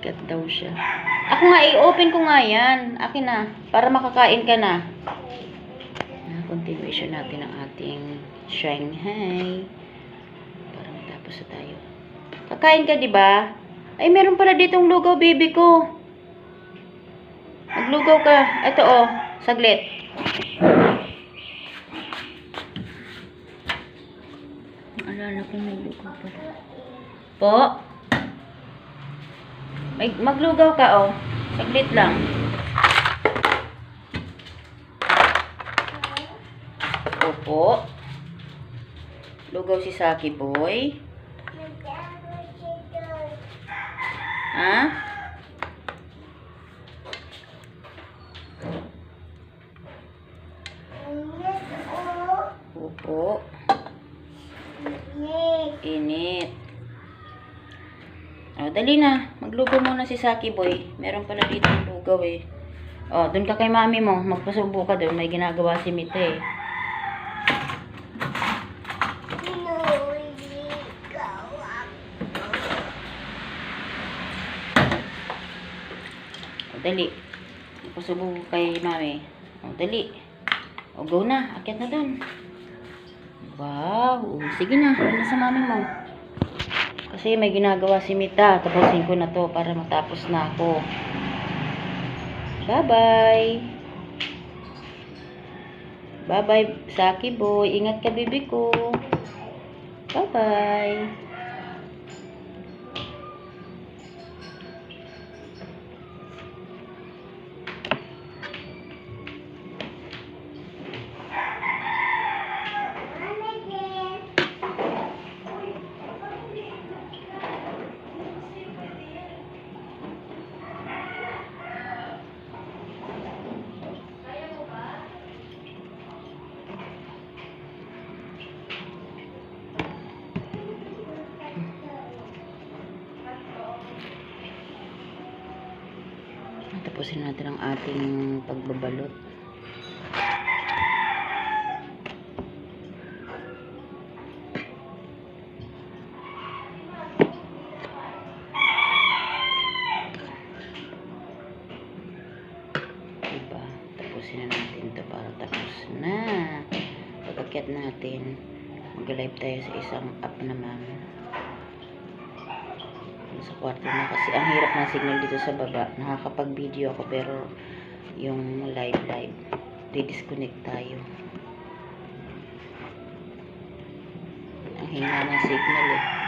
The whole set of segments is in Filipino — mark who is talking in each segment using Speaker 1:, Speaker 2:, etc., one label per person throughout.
Speaker 1: Kat daw siya. Ako nga, i-open ko nga yan. Akin na. Para makakain ka na. Ah, continuation natin ng ating Shanghai. Para matapos na tayo. Kakain ka, di ba? Ay, meron pala ditong lugaw, baby ko. Maglugaw ka. Ito, oh. Saglit. Alala ko may lugaw pala. Po? May, maglugaw ka, oh. Saglit lang. Opo. Lugaw si Saki Boy. Ha? Opo. Init. Oh, dali na. Maglugaw muna si Saki Boy. Meron pala dito lugaw eh. Oh, doon ka kay mami mo. Magpasubo ka doon. May ginagawa si Mita eh. O, dali. Pasubo kay mami. O, dali. O, go na. Akyat na doon. Wow. O, sige na. Na sa mami mo. Kasi may ginagawa si Mita. Tapusin ko na to para matapos na ako. Bye-bye. Bye-bye, Saki boy. Ingat ka, bibi ko. Bye-bye. Tapusin natin ang ating pagbabalot. Diba? Tapusin na natin to para tapos na. Pagkakyat natin, mag-live tayo sa isang app naman sa kwarto na kasi ang hirap ng signal dito sa baba. Nakakapag-video ako pero yung live live di-disconnect tayo. Ang hina ng signal eh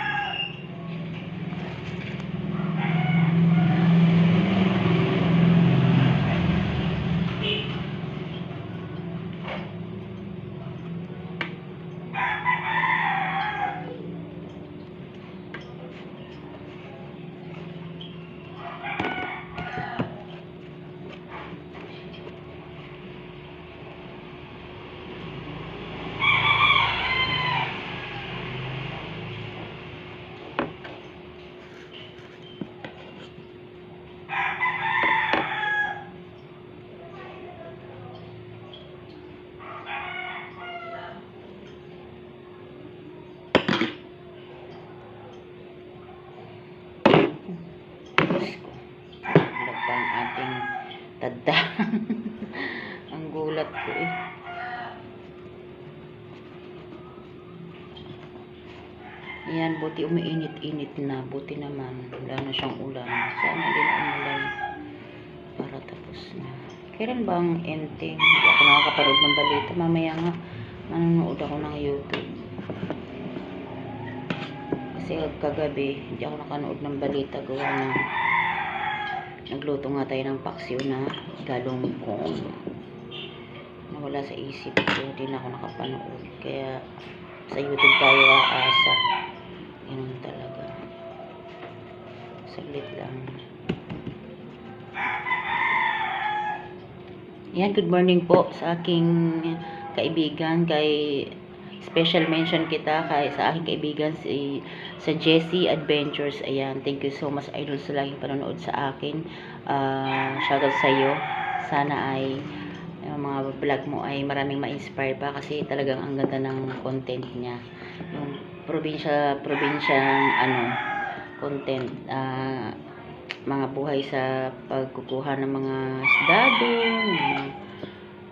Speaker 1: Diyos ko. Hirap pa ang ating tadda. ang gulat ko eh. Ayan, buti umiinit-init na. Buti naman. Wala na siyang ulan. Sana din umulan. Para tapos na. Kailan ba ang ending? Hindi ako nakakaparood ng balita. Mamaya nga, manonood ako ng YouTube. Kasi kagabi, hindi ako nakanood ng balita gawa na nagluto nga tayo ng paksiw na galunggong. Nawala sa isip ko, hindi na ako nakapanood. Kaya sa YouTube tayo aasa. Ganun talaga. Saglit lang. Yan, good morning po sa aking kaibigan, kay special mention kita kay sa aking kaibigan si sa Jessie Adventures. Ayan, thank you so much idol sa laging panonood sa akin. Uh, shoutout sa iyo. Sana ay yung mga vlog mo ay maraming ma-inspire pa kasi talagang ang ganda ng content niya. Yung probinsya, probinsyang ano, content. ah mga buhay sa pagkukuha ng mga isda doon, mga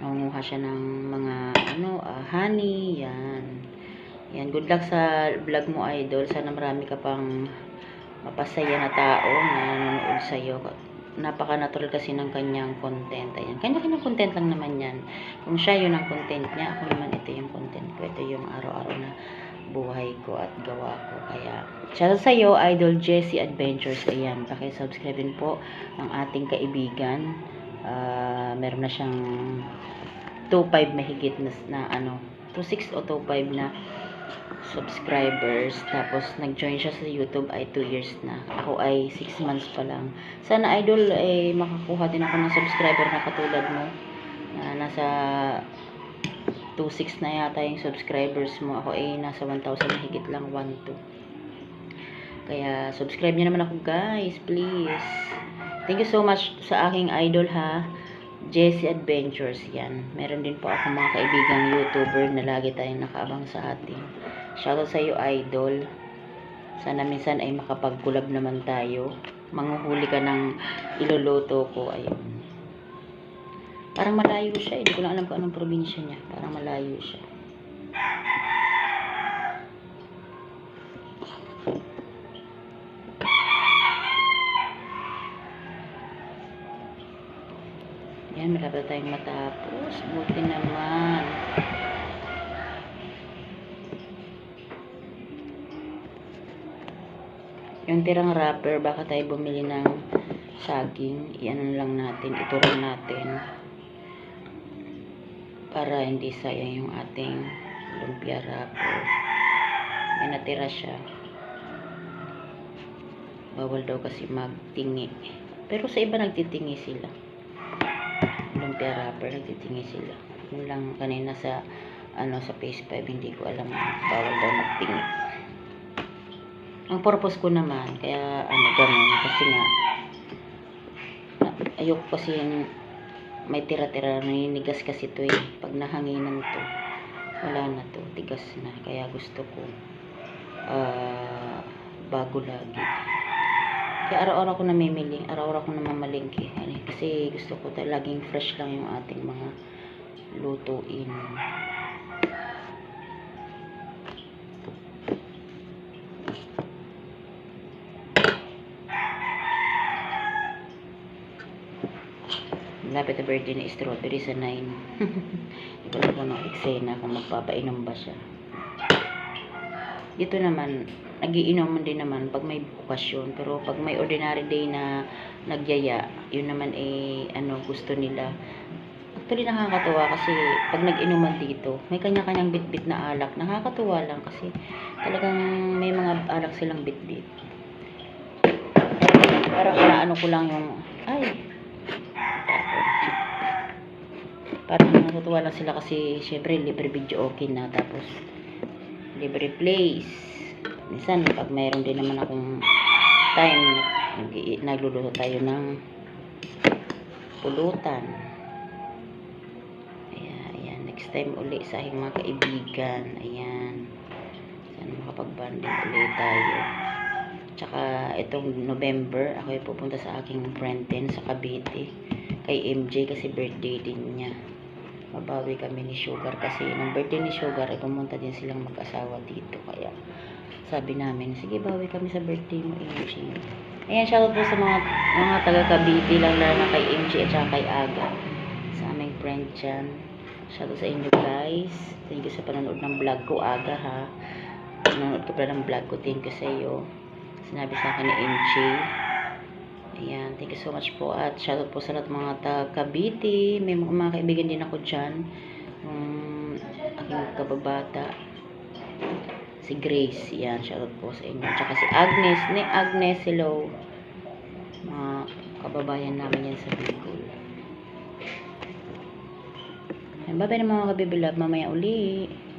Speaker 1: nangunguha siya ng mga ano, ah, honey, yan. Yan, good luck sa vlog mo idol. Sana marami ka pang mapasaya na tao na nanonood sa'yo. Napaka-natural kasi ng kanyang content. Ayan, kanya-kanyang content lang naman yan. Kung siya yun ang content niya, ako naman ito yung content ko. Ito yung araw-araw na buhay ko at gawa ko. Kaya, shoutout sa iyo, Idol Jessie Adventures. Ayan, pakisubscribe din po ang ating kaibigan. Ah, meron na siyang 2.5 mahigit na, na ano, 2.6 o 2.5 na subscribers. Tapos, nag-join siya sa YouTube ay 2 years na. Ako ay 6 months pa lang. Sana, Idol, eh, makakuha din ako ng subscriber na katulad mo. Na nasa 2.6 na yata yung subscribers mo. Ako ay nasa 1,000 na higit lang. 1,2. Kaya, subscribe niyo naman ako, guys. Please. Thank you so much sa aking idol, ha. Jessie Adventures, yan. Meron din po ako mga kaibigang YouTuber na lagi tayong nakaabang sa atin. Shoutout sa iyo, idol. Sana minsan ay makapag-collab naman tayo. Manguhuli ka ng iluluto ko. Ayun. Parang malayo siya. Hindi ko lang alam kung anong probinsya niya. Parang malayo siya. Yan, malapit tayong matapos. Buti naman. Yung tirang wrapper, baka tayo bumili ng saging. Iyan lang natin, iturong natin. Para hindi sayang yung ating lumpia wrapper. May natira siya. Bawal daw kasi magtingi. Pero sa iba nagtitingi sila lumpia wrapper, nagtitingi sila. Yun lang kanina sa ano sa phase 5, hindi ko alam bawal daw magtingi. Ang purpose ko naman, kaya ano ganun, kasi nga ayoko kasi yung may tira-tira naninigas kasi to eh. Pag nahanginan to, wala na to, tigas na. Kaya gusto ko ah, bago lagi. Kaya araw-araw ko namimili, araw-araw ko namamalingki. Ano, kasi gusto ko laging fresh lang yung ating mga lutuin. Lapit na birthday ni Strawberry sa 9. Hindi ko alam kung eksena kung magpapainom ba siya. Dito naman, nagiinom din naman pag may okasyon. Pero pag may ordinary day na nagyaya, yun naman eh, ano, gusto nila. Actually, nakakatuwa kasi pag nag-inuman dito, may kanya-kanyang bit-bit na alak. Nakakatuwa lang kasi talagang may mga alak silang bit-bit. Parang ano ko lang yung, ay, Parang natutuwa lang sila kasi syempre libre video okay na tapos libre place. Minsan pag mayroon din naman akong time nag, nagluluto tayo ng pulutan. Ayan, ayan. Next time uli sa aking mga kaibigan. Ayan. Sana makapag-banding ulit tayo. Tsaka itong November, ako ay pupunta sa aking friend din sa Cavite. Kay MJ kasi birthday din niya. Mabawi kami ni Sugar kasi nung birthday ni Sugar ay pumunta din silang mag-asawa dito. Kaya sabi namin, sige bawi kami sa birthday mo MJ. Ayan, shoutout po sa mga mga taga Cavite lang na kay MJ at saka kay Aga. Sa aming friend dyan. Shoutout sa inyo guys. Thank you sa panonood ng vlog ko Aga ha. Panonood ko pala ng vlog ko. Thank you sa iyo. Sinabi sa akin ni MJ. Ayan, thank you so much po. At shoutout po sa lahat mga taga Cavite. May mga, mga kaibigan din ako dyan. Yung aking kababata. Si Grace. Yan, shoutout po sa inyo. Tsaka si Agnes. Ni Agnes, hello. Mga kababayan namin yan sa Bicol. Ayan, bye-bye na mga kabibilab. Mamaya uli.